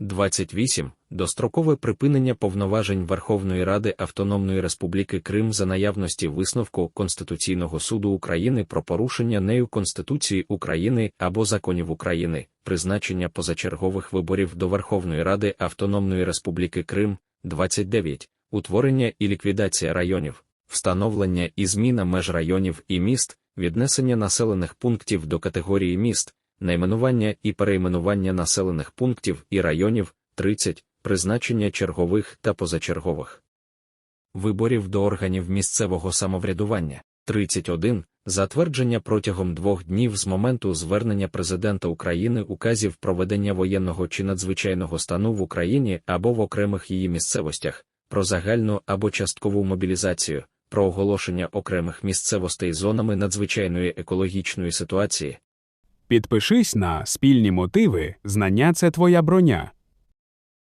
28. Дострокове припинення повноважень Верховної Ради Автономної Республіки Крим за наявності висновку Конституційного суду України про порушення нею Конституції України або законів України, призначення позачергових виборів до Верховної Ради Автономної Республіки Крим, 29. Утворення і ліквідація районів, встановлення і зміна меж районів і міст, віднесення населених пунктів до категорії міст, найменування і перейменування населених пунктів і районів, 30. Призначення чергових та позачергових виборів до органів місцевого самоврядування, 31. Затвердження протягом двох днів з моменту звернення Президента України указів проведення воєнного чи надзвичайного стану в Україні або в окремих її місцевостях, про загальну або часткову мобілізацію, про оголошення окремих місцевостей зонами надзвичайної екологічної ситуації, Підпишись на спільні мотиви, знання це твоя броня.